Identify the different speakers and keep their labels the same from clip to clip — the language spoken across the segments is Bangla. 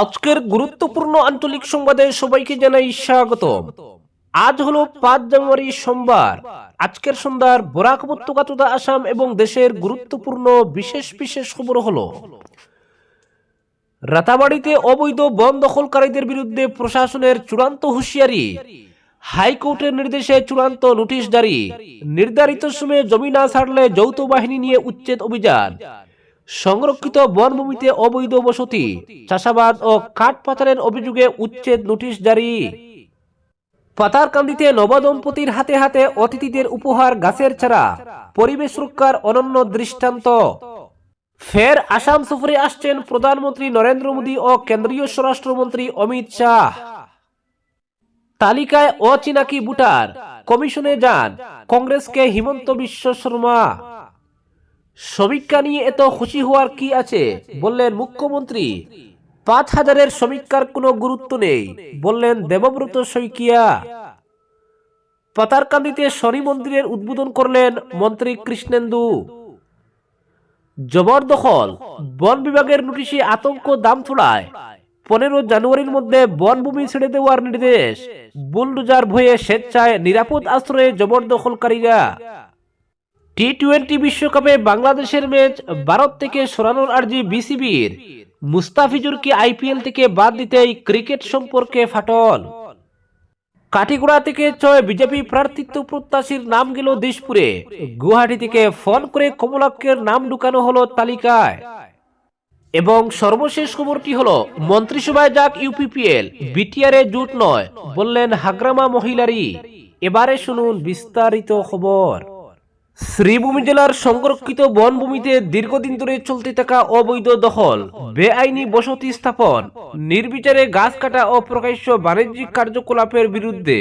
Speaker 1: আজকের গুরুত্বপূর্ণ আঞ্চলিক সংবাদে সবাইকে জানাই স্বাগতম। আজ হলো পাঁচ জানুয়ারি সোমবার। আজকের সন্ধ্যার বরাক উপত্যকা তথা আসাম এবং দেশের গুরুত্বপূর্ণ বিশেষ বিশেষ খবর হলো, রাতাবাড়িতে অবৈধ বন দখলকারীদের বিরুদ্ধে প্রশাসনের চূড়ান্ত হুঁশিয়ারি, হাইকোর্টের নির্দেশে চূড়ান্ত নোটিশ জারি। নির্ধারিত সময়ে জমি না ছাড়লে যৌথ বাহিনী নিয়ে উচ্ছেদ অভিযান। সংরক্ষিত বনভূমিতে অবৈধ বসতি, চাষাবাদ ও কাঠ পাচারের অভিযোগে উচ্ছেদ নোটিশ জারি। পাতারকান্দিতে নবদম্পতির হাতে হাতে অতিথিদের উপহার গাছের ছাড়া পরিবেশ রক্ষার অনন্য দৃষ্টান্ত। ফের আসাম সফরে আসছেন প্রধানমন্ত্রী নরেন্দ্র মোদী ও কেন্দ্রীয় স্বরাষ্ট্রমন্ত্রী অমিত শাহ। তালিকায় অচিনাকি ভোটার, কমিশনে যান, কংগ্রেসকে হিমন্ত বিশ্ব শর্মা। সমীক্ষা নিয়ে এত খুশি হওয়ার কি আছে? বললেন মুখ্যমন্ত্রী। পাঁচ হাজারের সমীক্ষার কোনো গুরুত্ব নেই। বললেন দেবব্রত শইকিয়া। পাতারকান্দিতে শনি মন্দিরের উদ্বোধন করলেন মন্ত্রী কৃষ্ণেন্দু। জবরদখল, বন বিভাগের নোটিশে আতঙ্ক দাম তোলায় পনেরো জানুয়ারির মধ্যে বনভূমি ছেড়ে দেওয়ার নির্দেশ। বুলডোজার ভয়ে স্বেচ্ছায় নিরাপদ আশ্রয়ে জবরদখলকারীরা। টি টোয়েন্টি বিশ্বকাপে বাংলাদেশের ম্যাচ ভারত থেকে সরানোর আর্জি বিসিবির। মুস্তাফিজুরকে আইপিএল থেকে বাদ দিতেই ক্রিকেট সম্পর্কে ফাটল? কাটিগুড়া থেকে ছয় বিজেপি প্রার্থিত্ব প্রত্যাশীর নাম গেল দিশপুরে। গুয়াহাটি থেকে ফোন করে কমলাক্ষের নাম ঢুকানো হলো তালিকায়। এবং সর্বশেষ খবরটি হলো, মন্ত্রিসভায় যাক ইউপিপিএল বিটিআরে জুট নয়, বললেন হাগ্রামা মহিলারি এবারে শুনুন বিস্তারিত খবর। শ্রীভূমি জেলার সংরক্ষিত বনভূমিতে দীর্ঘদিন ধরে চলতে থাকা অবৈধ দখল, বেআইনি বসতি স্থাপন, নির্বিচারে গাছ কাটা ও প্রকাশ্য বাণিজ্যিক কার্যকলাপের বিরুদ্ধে।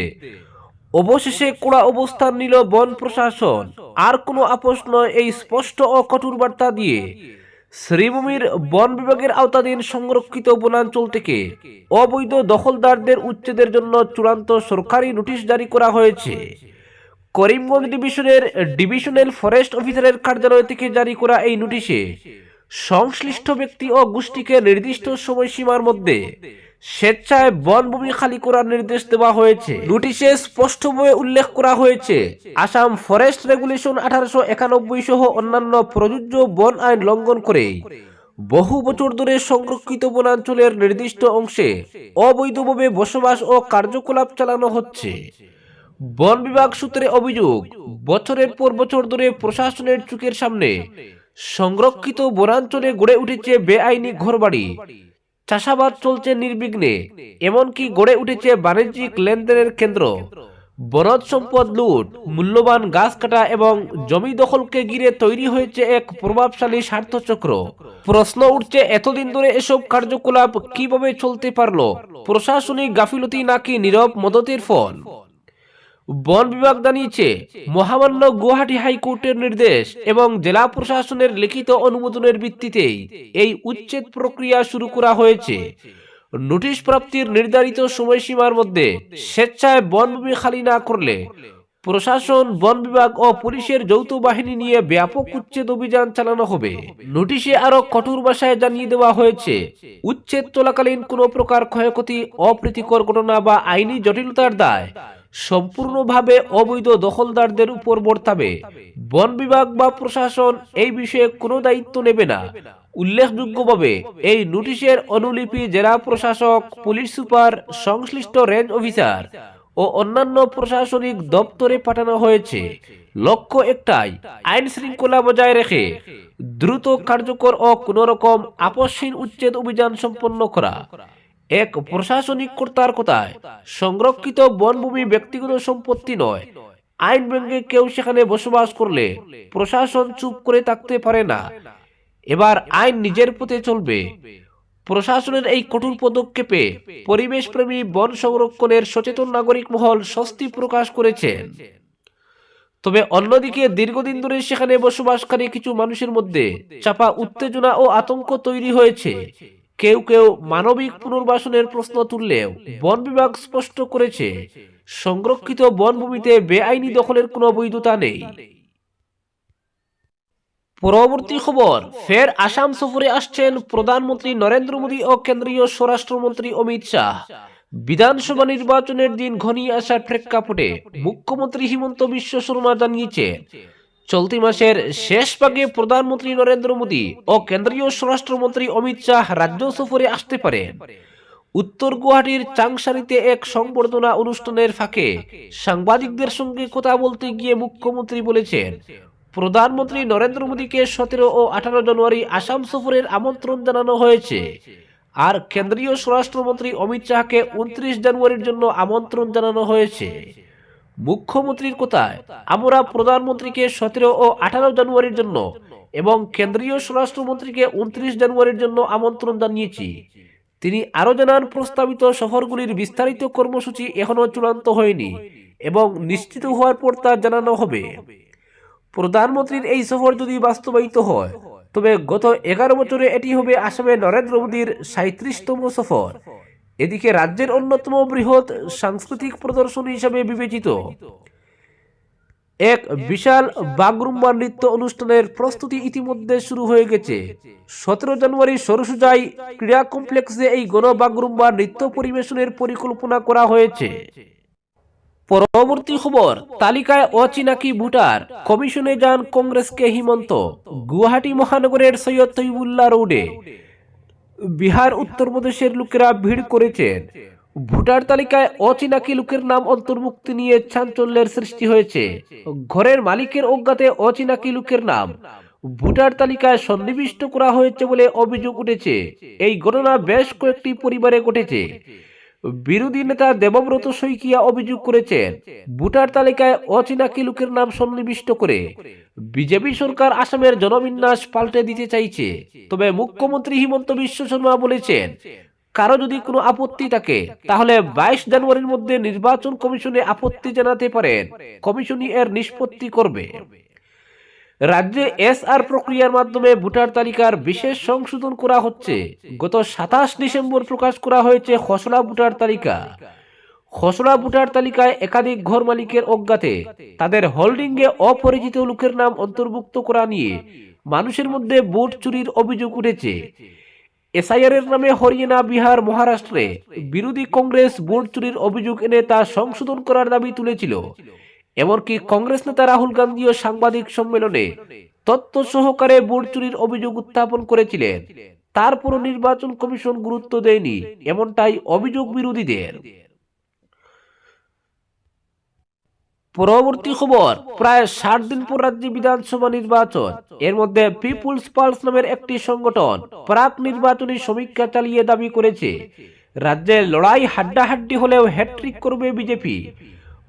Speaker 1: অবশেষে কোড়া অবস্থান নিল বন প্রশাসন। আর কোনো আপোষ নয় এই স্পষ্ট ও কঠোর বার্তা দিয়ে। শ্রীভূমির বন বিভাগের আওতাধীন সংরক্ষিত বনাঞ্চল থেকে অবৈধ দখলদারদের উচ্ছেদের জন্য চূড়ান্ত সরকারি নোটিশ জারি করা হয়েছে। করিমগঞ্জ ডিভিশনের ডিভিশনাল ফরেস্ট অফিসারের কার্যালয় থেকে জারি করা এই নোটিশে সংশ্লিষ্ট ব্যক্তি ও গোষ্ঠীকে নির্দিষ্ট সময়সীমার মধ্যে স্বেচ্ছায় বনভূমি খালি করার নির্দেশ দেওয়া হয়েছে। নোটিশে স্পষ্টভাবে উল্লেখ করা হয়েছে, আসাম ফরেস্ট রেগুলেশন আঠারোশো একানব্বই সহ অন্যান্য প্রযোজ্য বন আইন লঙ্ঘন করে বহু বছর ধরে সংরক্ষিত বনাঞ্চলের নির্দিষ্ট অংশে অবৈধভাবে বসবাস ও কার্যকলাপ চালানো হচ্ছে। বন বিভাগ সূত্রে অভিযোগ, বছরের পর বছর ধরে প্রশাসনের চোখের সামনে সংরক্ষিত বনাঞ্চলে গড়ে উঠেছে বেআইনি ঘরবাড়ি। চাষাবাদ চলছে নির্বিঘ্নে, এমনকি গড়ে উঠেছে বাণিজ্যিক লেনদেনের কেন্দ্র। বনজ সম্পদ লুট, মূল্যবান গাছ কাটা এবং জমি দখলকে ঘিরে তৈরি হয়েছে এক প্রভাবশালী স্বার্থচক্র। প্রশ্ন উঠছে, এতদিন ধরে এসব কার্যকলাপ কীভাবে চলতে পারল? প্রশাসনিক গাফিলতি নাকি নীরব মদতের ফল? বন বিভাগ জানিয়েছে, মহামান্য গুয়াহাটি হাইকোর্টের নির্দেশ এবং জেলা প্রশাসনের লিখিত অনুমোদনের ভিত্তিতেই এই উচ্ছেদ প্রক্রিয়া শুরু করা হয়েছে। নোটিশ প্রাপ্তির নির্ধারিত সময়সীমার মধ্যে স্বেচ্ছায় বনভূমি খালি না করলে প্রশাসন, বন বিভাগ ও পুলিশের যৌথ বাহিনী নিয়ে ব্যাপক উচ্ছেদ অভিযান চালানো হবে। নোটিশে আরও কঠোর ভাষায় জানিয়ে দেওয়া হয়েছে, উচ্ছেদ চলাকালীন কোনো প্রকার ক্ষয়ক্ষতি, অপ্রীতিকর ঘটনা বা আইনি জটিলতার দায় সম্পূর্ণভাবে অবৈধ দখলদারদের উপর বর্তাবে। বন বিভাগ বা প্রশাসন এই বিষয়ে কোনো দায়িত্ব নেবে না। উল্লেখযোগ্যভাবে, এই নোটিশের অনুলিপি জেলা প্রশাসক, পুলিশ সুপার, সংশ্লিষ্ট রেঞ্জ অফিসার ও অন্যান্য প্রশাসনিক দপ্তরে পাঠানো হয়েছে। লক্ষ্য একটাই, আইন শৃঙ্খলা বজায় রেখে দ্রুত কার্যকর ও কোনোরকম আপসহীন উচ্ছেদ অভিযান সম্পন্ন করা। এক প্রশাসনিক কর্তার কথায়, সংরক্ষিত বনভূমি ব্যক্তিগত সম্পত্তি নয়। আইন ভেঙে কেউ সেখানে বসবাস করলে প্রশাসন চুপ করে থাকতে পারে না। এবার আইন নিজের পথে চলবে। প্রশাসনের এই কঠোর পদক্ষেপে পরিবেশ প্রেমী বন সংরক্ষণের সচেতন নাগরিক মহল স্বস্তি প্রকাশ করেছেন তবে অন্যদিকে দীর্ঘদিন ধরে সেখানে বসবাসকারী কিছু মানুষের মধ্যে চাপা উত্তেজনা ও আতঙ্ক তৈরি হয়েছে। কেউ কেউ মানবিক পুনর্বাসনের প্রশ্ন তুললেও বন বিভাগ স্পষ্ট করেছে, সংরক্ষিত বনভূমিতে বেআইনি দখলের কোনো বৈধতা নেই। পরবর্তী খবর, ফের আসাম সফরে আসছেন প্রধানমন্ত্রী নরেন্দ্র মোদী ও কেন্দ্রীয় স্বরাষ্ট্রমন্ত্রী অমিত শাহ। বিধানসভা নির্বাচনের দিন ঘনিয়ে আসার প্রেক্ষাপটে মুখ্যমন্ত্রী হিমন্ত বিশ্ব শর্মা জানিয়েছেন চলতি মাসের শেষ ভাগে প্রধানমন্ত্রী নরেন্দ্র মোদী ও কেন্দ্রীয় স্বরাষ্ট্রমন্ত্রী অমিত শাহ রাজ্য সফরে আসতে পারেন উত্তর গুয়াহাটির চাংসারিতে এক সংবর্ধনা অনুষ্ঠানের ফাঁকে সাংবাদিকদের সঙ্গে কথা বলতে গিয়ে মুখ্যমন্ত্রী বলেছেন, প্রধানমন্ত্রী নরেন্দ্র মোদীকে সতেরো ও আঠারো জানুয়ারি আসাম সফরের আমন্ত্রণ জানানো হয়েছে। আর কেন্দ্রীয় স্বরাষ্ট্রমন্ত্রী অমিত শাহকে উনত্রিশ জানুয়ারির জন্য আমন্ত্রণ জানানো হয়েছে। মুখ্যমন্ত্রীর কথায়? আমরা প্রধানমন্ত্রীকে সতেরো ও আঠারো জানুয়ারির জন্য এবং কেন্দ্রীয় স্বরাষ্ট্রমন্ত্রীকে উনত্রিশ জানুয়ারির জন্য আমন্ত্রণ জানিয়েছি। তিনি আরও জানান, প্রস্তাবিত সফরগুলির বিস্তারিত কর্মসূচি এখনও চূড়ান্ত হয়নি এবং নিশ্চিত হওয়ার পর তা জানানো হবে। প্রধানমন্ত্রীর এই সফর যদি বাস্তবায়িত হয়, তবে গত এগারো বছরে এটি হবে আসামে নরেন্দ্র মোদীর সাঁত্রিশতম সফর। এদিকে রাজ্যের অন্যতম বৃহৎ সাংস্কৃতিক প্রদর্শনী হিসাবে বিবেচিত। এক বিশাল বাগরুম্বা নৃত্য অনুষ্ঠানের প্রস্তুতি ইতিমধ্যে শুরু হয়ে গেছে। সতেরো জানুয়ারি সরসুজাই ক্রীড়া কমপ্লেক্সে এই গণ বাগরুম্বা নৃত্য পরিবেশনের পরিকল্পনা করা হয়েছে। পরবর্তী খবর, তালিকায় অচিনাকি ভোটার, কমিশনে যান কংগ্রেসকে হিমন্ত, গুয়াহাটি মহানগরের সৈয়দ তৈবুল্লাহ রোডে। বিহার উত্তরপ্রদেশের লোকেরা ভিড় করেছেন। ভোটার তালিকায় অচিনাকি লোকের নাম অন্তর্ভুক্তি নিয়ে চাঞ্চল্যের সৃষ্টি হয়েছে। ঘরের মালিকের অজ্ঞাতে অচিনাকি লোকের নাম ভোটার তালিকায় সন্নিবিষ্ট করা হয়েছে বলে অভিযোগ উঠেছে। এই ঘটনা বেশ কয়েকটি পরিবারে ঘটেছে। বিরোধী নেতা দেবব্রত শইকিয়া অভিযোগ করেছেন, ভোটার তালিকায় অচিনাকি লোকের নাম সন্নিবিষ্ট করে বিজেপি সরকার আসামের জনবিন্যাস পাল্টে দিতে চাইছে। তবে মুখ্যমন্ত্রী হিমন্ত বিশ্ব শর্মা বলেছেন, কারও যদি কোনো আপত্তি থাকে, তাহলে বাইশ জানুয়ারির মধ্যে নির্বাচন কমিশনে আপত্তি জানাতে পারেন। কমিশনই এর নিষ্পত্তি করবে। রাজ্যে এসআর প্রক্রিয়ার মাধ্যমে ভোটার তালিকার বিশেষ সংশোধন করা হচ্ছে। গত সাতাশ ডিসেম্বর প্রকাশ করা হয়েছে খসড়া ভোটার তালিকা। খসড়া ভোটার তালিকায় একাধিক ঘর মালিকের অজ্ঞাতে। তাদের হোল্ডিংয়ে অপরিচিত লোকের নাম অন্তর্ভুক্ত করা নিয়ে মানুষের মধ্যে ভোট চুরির অভিযোগ উঠেছে। এসআইআর এর নামে হরিয়ানা, বিহার, মহারাষ্ট্রে বিরোধী কংগ্রেস ভোট চুরির অভিযোগ এনে তা সংশোধন করার দাবি তুলেছিল। এমনকি কংগ্রেস নেতা রাহুল গান্ধীও সাংবাদিক সম্মেলনে তথ্য সহকারে ভোট চুরির অভিযোগ উত্থাপন করেছিলেন। তারপরও নির্বাচন কমিশন গুরুত্ব দেয়নি, এমনটাই অভিযোগ বিরোধীদের। পরবর্তী খবর, প্রায় ষাট দিন পর রাজ্যে বিধানসভা নির্বাচন। এর মধ্যে পিপুলস পালস নামের একটি সংগঠন প্রাক নির্বাচনী সমীক্ষা চালিয়ে দাবি করেছে। রাজ্যে লড়াই হাড্ডাহাড্ডি হলেও হ্যাট্রিক করবে বিজেপি।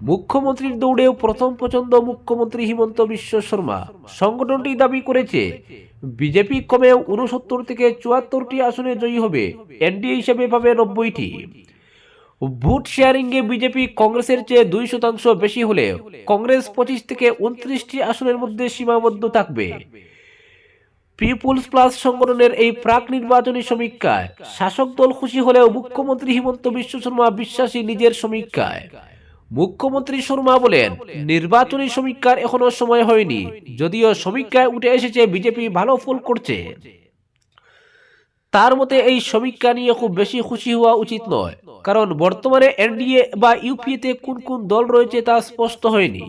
Speaker 1: মুখ্যমন্ত্রীর দৌড়েও প্রথম পছন্দ মুখ্যমন্ত্রী হিমন্ত বিশ্ব শর্মা সংগঠনটি দাবি করেছে, বিজেপি কমেও উনসত্তর থেকে চুয়াত্তরটি আসনে জয়ী হবে, এনডিএ হিসেবে পাবে নব্বইটি। ভোট শেয়ারিং এ বিজেপি কংগ্রেসের চেয়ে দুই শতাংশ বেশি হলে কংগ্রেস পঁচিশ থেকে উনত্রিশটি আসনের মধ্যে সীমাবদ্ধ থাকবে। পিপুলস প্লাস সংগঠনের এই প্রাক নির্বাচনী সমীক্ষায় শাসক দল খুশি হলেও মুখ্যমন্ত্রী হিমন্ত বিশ্ব শর্মা বিশ্বাসী নিজের সমীক্ষায়। মুখ্যমন্ত্রী শর্মা বলেন, নির্বাচনী সমীক্ষার এখনও সময় হয়নি, যদিও সমীক্ষায় উঠে এসেছে বিজেপি ভালো ফল করছে। তার মতে এই সমীক্ষা নিয়ে খুব বেশি খুশি হওয়া উচিত নয়, কারণ বর্তমানে এনডিএ বা ইউপিএতে কোন কোন দল রয়েছে তা স্পষ্ট হয়নি।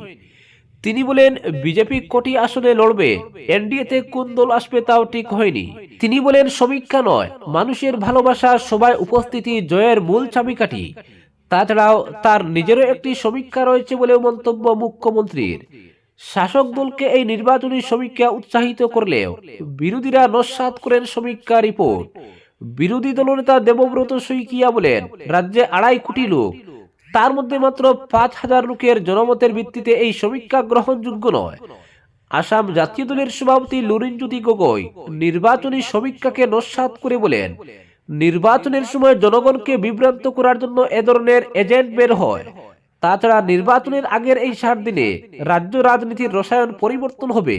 Speaker 1: তিনি বলেন, বিজেপি কোটি আসনে লড়বে, এনডিএতে কোন দল আসবে তাও ঠিক হয়নি। তিনি বলেন, সমীক্ষা নয়, মানুষের ভালোবাসা, সবাই উপস্থিতি, জয়ের মূল চাবিকাঠি। তাছাড়াও তার নিজেরও একটি সমীক্ষা রয়েছে বলেও মন্তব্য মুখ্যমন্ত্রীর। শাসক দলকে এই নির্বাচনী সমীক্ষা উৎসাহিত করলেও বিরোধীরা নস্বাত করেন সমীক্ষা রিপোর্ট। বিরোধী দলনেতা দেবব্রত শইকিয়া বলেন, রাজ্যে আড়াই কোটি লোক, তার মধ্যে মাত্র পাঁচ হাজার লোকের জনমতের ভিত্তিতে এই সমীক্ষা গ্রহণযোগ্য নয়। আসাম জাতীয় দলের সভাপতি লুরিনজ্যোতি গগৈ নির্বাচনী সমীক্ষাকে নস্বাত করে বলেন নির্বাচনের সময় জনগণকে বিভ্রান্ত করার জন্য এ ধরনের এজেন্ট বের হয়। তাছাড়া নির্বাচনের আগের এই ষাট দিনে রাজ্য রাজনীতির রসায়ন পরিবর্তন হবে।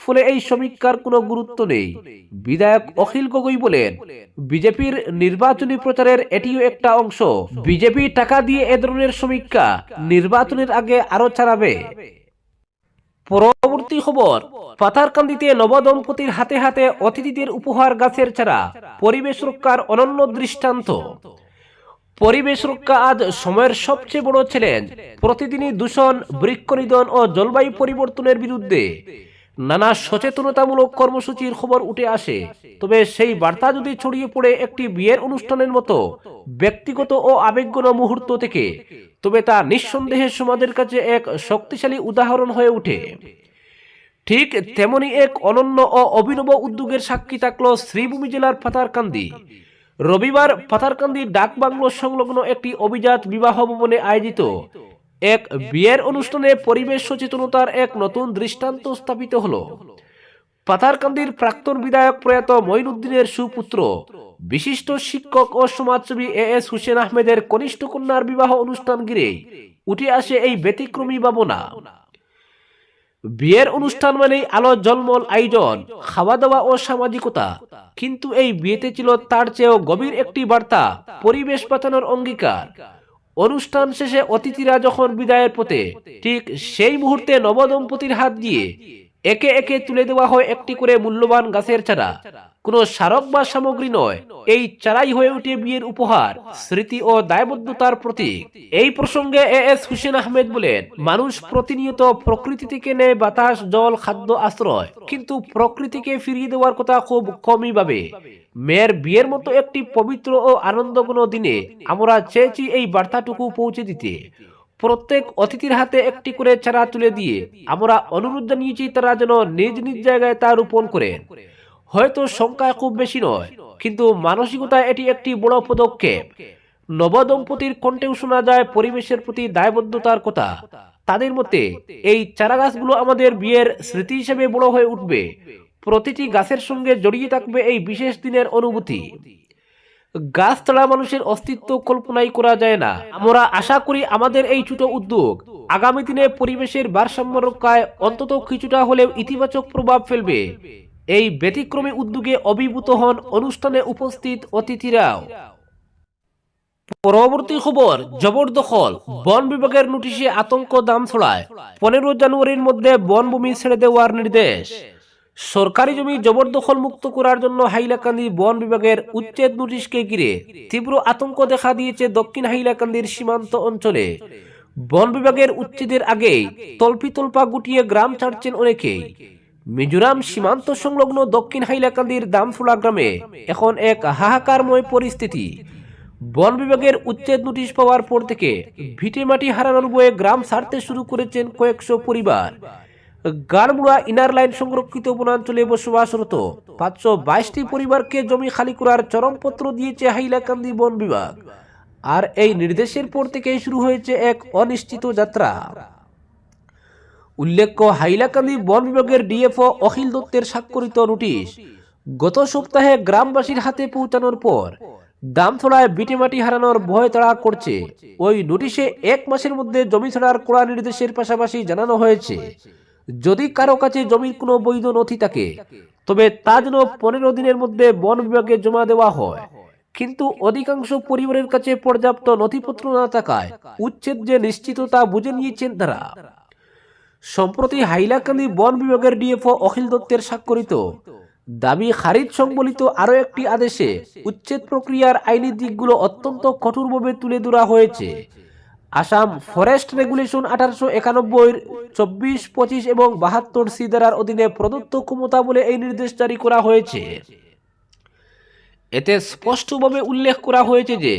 Speaker 1: ফলে এই সমীক্ষার কোনো গুরুত্ব নেই। বিধায়ক অখিল গগৈ বলেন, বিজেপির নির্বাচনী প্রচারের এটিও একটা অংশ। বিজেপি টাকা দিয়ে এ ধরনের সমীক্ষা নির্বাচনের আগে আরও চালাবে। পরবর্তী খবর, পাথারকান্দিতে নবদম্পতির হাতে হাতে অতিথিদের উপহার গাছের চারা, পরিবেশ রক্ষার অনন্য দৃষ্টান্ত। পরিবেশ রক্ষা আজ সময়ের সবচেয়ে বড় চ্যালেঞ্জ প্রতিদিনই দূষণ বৃক্ষনিধন ও জলবায়ু পরিবর্তনের বিরুদ্ধে। নানা সচেতনতামূলক কর্মসূচির খবর উঠে আসে। তবে সেই বার্তা যদি ছড়িয়ে পড়ে একটি বিয়ের অনুষ্ঠানের মতো ব্যক্তিগত ও আবেগঘন মুহূর্ত থেকে, তবে তা নিঃসন্দেহে সমাজের কাছে এক শক্তিশালী উদাহরণ হয়ে ওঠে। ঠিক তেমনি এক অনন্য ও অভিনব উদ্যোগের সাক্ষী থাকল শ্রীভূমি জেলার পাতারকান্দি রবিবার পাতারকান্দি ডাক বাংলো সংলগ্ন একটি অভিজাত বিবাহ ভবনে আয়োজিত এক বিয়ের অনুষ্ঠানে পরিবেশ সচেতনতার এক নতুন দৃষ্টান্ত স্থাপিত হলো। পাতারকান্দির প্রাক্তন বিধায়ক প্রয়াত মঈনুদ্দিনের সুপুত্র, বিশিষ্ট শিক্ষক ও সমাজসেবী এ এস হুসেন আহমেদের কনিষ্ঠ কন্যার বিবাহ অনুষ্ঠান ঘিরে উঠে আসে এই ব্যতিক্রমী ভাবনা। বিয়ের অনুষ্ঠান মানেই আলো জলমল আয়োজন খাওয়া দাওয়া ও সামাজিকতা। কিন্তু এই বিয়েতে ছিল তার চেয়েও গভীর একটি বার্তা, পরিবেশ বাঁচানোর অঙ্গীকার। অনুষ্ঠান শেষে অতিথিরা যখন বিদায়ের পথে ঠিক সেই মুহূর্তে নবদম্পতির হাত দিয়ে একে একে তুলে দেওয়া হয় একটি করে মূল্যবান গাছের চারা। কোনো স্মারক বা সামগ্রী নয়। এই চারাই হয়ে ওঠে বিয়ের উপহার, স্মৃতি ও দায়বদ্ধতার প্রতীক। এই প্রসঙ্গে এ এস হুসেন আহমেদ বলেন, মানুষ প্রতিনিয়ত প্রকৃতি থেকে নেয় বাতাস, জল, খাদ্য, আশ্রয়। কিন্তু প্রকৃতিকে ফিরিয়ে দেওয়ার কথা খুব কমই ভাবে। মেয়ের বিয়ের মতো একটি পবিত্র ও আনন্দঘন দিনে আমরা চেয়েছি এই বার্তাটুকু পৌঁছে দিতে। প্রত্যেক অতিথির হাতে একটি করে চারা তুলে দিয়ে আমরা অনুরোধ জানিয়েছি তারা যেন নিজ নিজ জায়গায় তা রোপণ করেন। হয়তো সংখ্যা খুব বেশি নয়, কিন্তু মানসিকতায় এটি একটি বড় পদক্ষেপ। নবদম্পতির কণ্ঠেও শোনা যায় পরিবেশের প্রতি দায়বদ্ধতার কথা। তাদের মতে, এই চারা গাছগুলো আমাদের বিয়ের স্মৃতি হিসেবে বড় হয়ে উঠবে। প্রতিটি গাছের সঙ্গে জড়িয়ে থাকবে এই বিশেষ দিনের অনুভূতি। গাছ ছাড়া মানুষের অস্তিত্ব কল্পনাই করা যায় না। আমরা আশা করি আমাদের এই ছোট উদ্যোগ আগামী দিনে পরিবেশের ভারসাম্য রক্ষায় অন্তত কিছুটা হলেও ইতিবাচক প্রভাব ফেলবে। এই ব্যতিক্রমী উদ্যোগে অভিভূত হন অনুষ্ঠানে উপস্থিত অতিথিরাও। পরবর্তী খবর, জবরদখল। বন বিভাগের নোটিশে আতঙ্ক দাম ছড়ায়। পনেরো জানুয়ারির মধ্যে বনভূমি ছেড়ে দেওয়ার নির্দেশ। সরকারি জমি জবরদখল মুক্ত করার জন্য হাইলাকান্দি বন বিভাগের উচ্ছেদ নোটিশকে ঘিরে তীব্র আতঙ্ক দেখা দিয়েছে দক্ষিণ হাইলাকান্দির সীমান্ত অঞ্চলে। বন বিভাগের উচ্ছেদের আগেই তল্পি তল্পা গুটিয়ে গ্রাম ছাড়ছেন অনেকেই মিজোরাম সীমান্ত সংলগ্ন দক্ষিণ হাইলাকান্দির দামফুলা গ্রামে এখন এক হাহাকারময় পরিস্থিতি। বন বিভাগের উচ্ছেদ নোটিশ পাওয়ার পর থেকে ভিটেমাটি হারানোর বয়ে গ্রাম ছাড়তে শুরু করেছেন কয়েকশো পরিবার। গারমুড়া ইনার লাইন সংরক্ষিত বনাঞ্চলে বসবাসরত। পাঁচশো বাইশটি পরিবারকে জমি খালি করার চরমপত্র দিয়েছে হাইলাকান্দি বন বিভাগ। আর এই নির্দেশের পর থেকেই শুরু হয়েছে এক অনিশ্চিত যাত্রা। উল্লেখ্য, হাইলাকান্দি বন বিভাগের ডিএফও অখিল দত্তের স্বাক্ষরিত নোটিশ গত সপ্তাহে গ্রামবাসীর হাতে পৌঁছানোর পর দামথোড়ায় বিটিমাটি হারানোর ভয় তাড়া করছে। ওই নোটিশে এক মাসের মধ্যে জমি ছাড়ার কড়া নির্দেশের পাশাপাশি জানানো হয়েছে। যদি কারও কাছে জমির কোনো বৈধ নথি থাকে, তবে তা যেন পনেরো দিনের মধ্যে বন বিভাগে জমা দেওয়া হয়। কিন্তু অধিকাংশ পরিবারের কাছে পর্যাপ্ত নথিপত্র না থাকায় উচ্ছেদ যে নিশ্চিত তা বুঝে নিয়েছেন তারা। সম্প্রতি হাইলাকান্দি বন বিভাগের ডিএফও অখিল দত্তের স্বাক্ষরিত দাবি খারিজ সংবলিত আরও একটি আদেশে উচ্ছেদ প্রক্রিয়ার আইনি দিকগুলো অত্যন্ত কঠোরভাবে তুলে ধরা হয়েছে। আসাম ফরেস্ট রেগুলেশন আঠারোশো একানব্বইয়ের চব্বিশ, পঁচিশ এবং বাহাত্তর সি ধারার অধীনে প্রদত্ত ক্ষমতা বলে এই নির্দেশ জারি করা হয়েছে। এতে স্পষ্টভাবে উল্লেখ করা হয়েছে যে,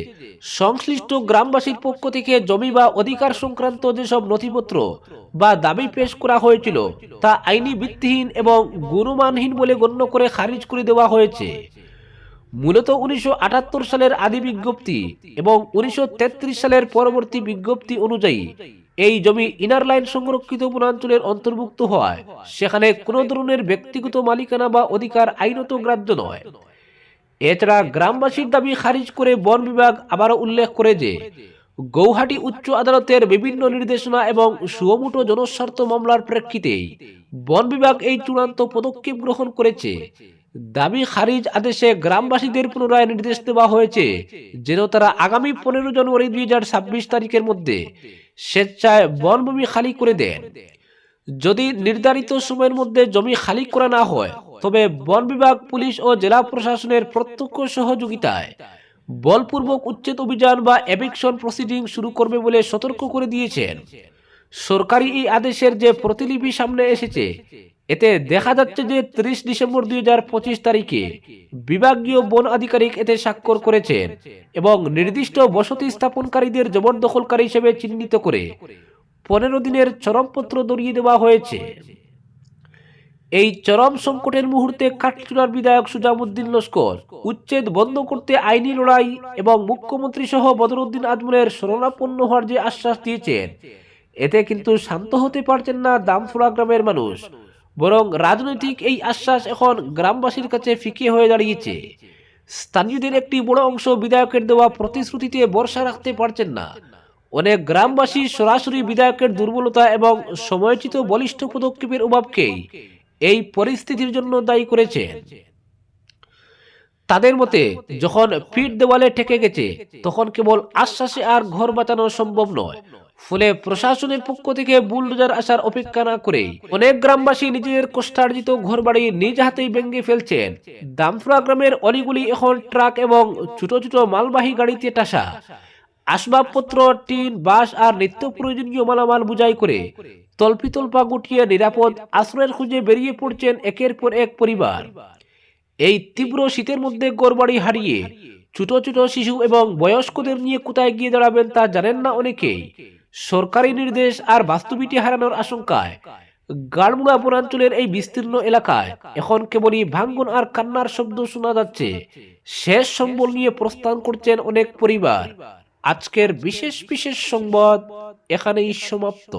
Speaker 1: সংশ্লিষ্ট গ্রামবাসীর পক্ষ থেকে জমি বা অধিকার সংক্রান্ত যেসব নথিপত্র বা দাবি পেশ করা হয়েছিল, তা আইনি ভিত্তিহীন এবং গুণমানহীন বলে গণ্য করে খারিজ করে দেওয়া হয়েছে। মূলত উনিশশো আটাত্তর সালের আদি বিজ্ঞপ্তি এবং উনিশশো তেত্রিশ সালের পরবর্তী বিজ্ঞপ্তি অনুযায়ী এই জমি ইনার লাইন সংরক্ষিত বনাঞ্চলের অন্তর্ভুক্ত হওয়ায় সেখানে কোনো ধরনের ব্যক্তিগত মালিকানা বা অধিকার আইনত গ্রাহ্য নয়। এছাড়া গ্রামবাসীর দাবি খারিজ করে বন বিভাগ আবারও উল্লেখ করে যে, গৌহাটি উচ্চ আদালতের বিভিন্ন নির্দেশনা এবং সুয়মুটো জনস্বার্থ মামলার প্রেক্ষিতেই বন বিভাগ এই চূড়ান্ত পদক্ষেপ গ্রহণ করেছে। দাবি খারিজ আদেশে গ্রামবাসীদের পুনরায় নির্দেশ দেওয়া হয়েছে, যেন তারা আগামী পনেরো জানুয়ারি দুই হাজার ছাব্বিশ তারিখের মধ্যে স্বেচ্ছায় বনভূমি খালি করে দেন। যদি নির্ধারিত সময়ের মধ্যে জমি খালি করা না হয়, তবে বন বিভাগ, পুলিশ ও জেলা প্রশাসনের প্রত্যক্ষ সহযোগিতায় বলপূর্বক উচ্ছেদ অভিযান বা এভিকশন প্রসিডিং শুরু করবে বলে সতর্ক করে দিয়েছেন। সরকারি এই আদেশের যে প্রতিলিপি সামনে এসেছে এতে দেখা যাচ্ছে যে ত্রিশ ডিসেম্বর দুই হাজার পঁচিশ তারিখে বিভাগীয় বন আধিকারিক এতে স্বাক্ষর করেছেন এবং নির্দিষ্ট বসতি স্থাপনকারীদের জবরদখলকারী হিসেবে চিহ্নিত করে পনেরো দিনের চরমপত্র দরিয়ে দেওয়া হয়েছে। এই চরম সংকটের মুহূর্তে কাঠচুড়ার বিধায়ক সুজামুদ্দিন লস্কর উচ্ছেদ বন্ধ করতে আইনি লড়াই এবং মুখ্যমন্ত্রী সহ বদরুদ্দিন আজমলের শরণাপন্ন হওয়ার যে আশ্বাস দিয়েছেন, এতে কিন্তু শান্ত হতে পারছেন না দামফুড়া গ্রামের মানুষ। বরং রাজনৈতিক এই আশ্বাস এখন গ্রামবাসীর কাছে ফিকে হয়ে দাঁড়িয়েছে। স্থানীয়দের একটি বড় অংশ বিধায়কের দেওয়া প্রতিশ্রুতিতে ভরসা রাখতে পারছেন না। অনেক গ্রামবাসী সরাসরি বিধায়কের দুর্বলতা এবং সময়োচিত বলিষ্ঠ পদক্ষেপের অভাবকেই এই পরিস্থিতির জন্য দায়ী করেছেন। তাদের মতে, যখন পিঠ দেওয়ালে ঠেকে গেছে, তখন কেবল আশ্বাসে আর ঘর বাঁচানো সম্ভব নয়। ফলে প্রশাসনের পক্ষ থেকে বুলডোজার আসার অপেক্ষা না করে অনেক গ্রামবাসী নিজেদের কষ্টার্জিত ঘর বাড়ি নিজ হাতেই ভেঙে ফেলছেন। দামফুরা গ্রামের অলিগুলি এখন ট্রাক এবং ছোট ছোট মালবাহী গাড়িতে টাসা আসবাবপত্র, টিন, বাঁশ আর নিত্য প্রয়োজনীয় মালামাল বুঝাই করে তল্পিতল্পা গুটিয়ে নিরাপদ আশ্রয়ের খুঁজে বেরিয়ে পড়ছেন একের পর এক পরিবার। এই তীব্র শীতের মধ্যে গড়বাড়ি হারিয়ে ছোট ছোট শিশু এবং বয়স্কদের নিয়ে কোথায় গিয়ে দাঁড়াবেন তা জানেন না অনেকেই। সরকারি নির্দেশ আর বাস্তবিটি হারানোর আশঙ্কায় গাড়মুড়া বনাঞ্চলের এই বিস্তীর্ণ এলাকায় এখন কেবলই ভাঙ্গন আর কান্নার শব্দ শোনা যাচ্ছে। শেষ সম্বল নিয়ে প্রস্থান করছেন অনেক পরিবার। আজকের বিশেষ বিশেষ সংবাদ এখানেই সমাপ্ত।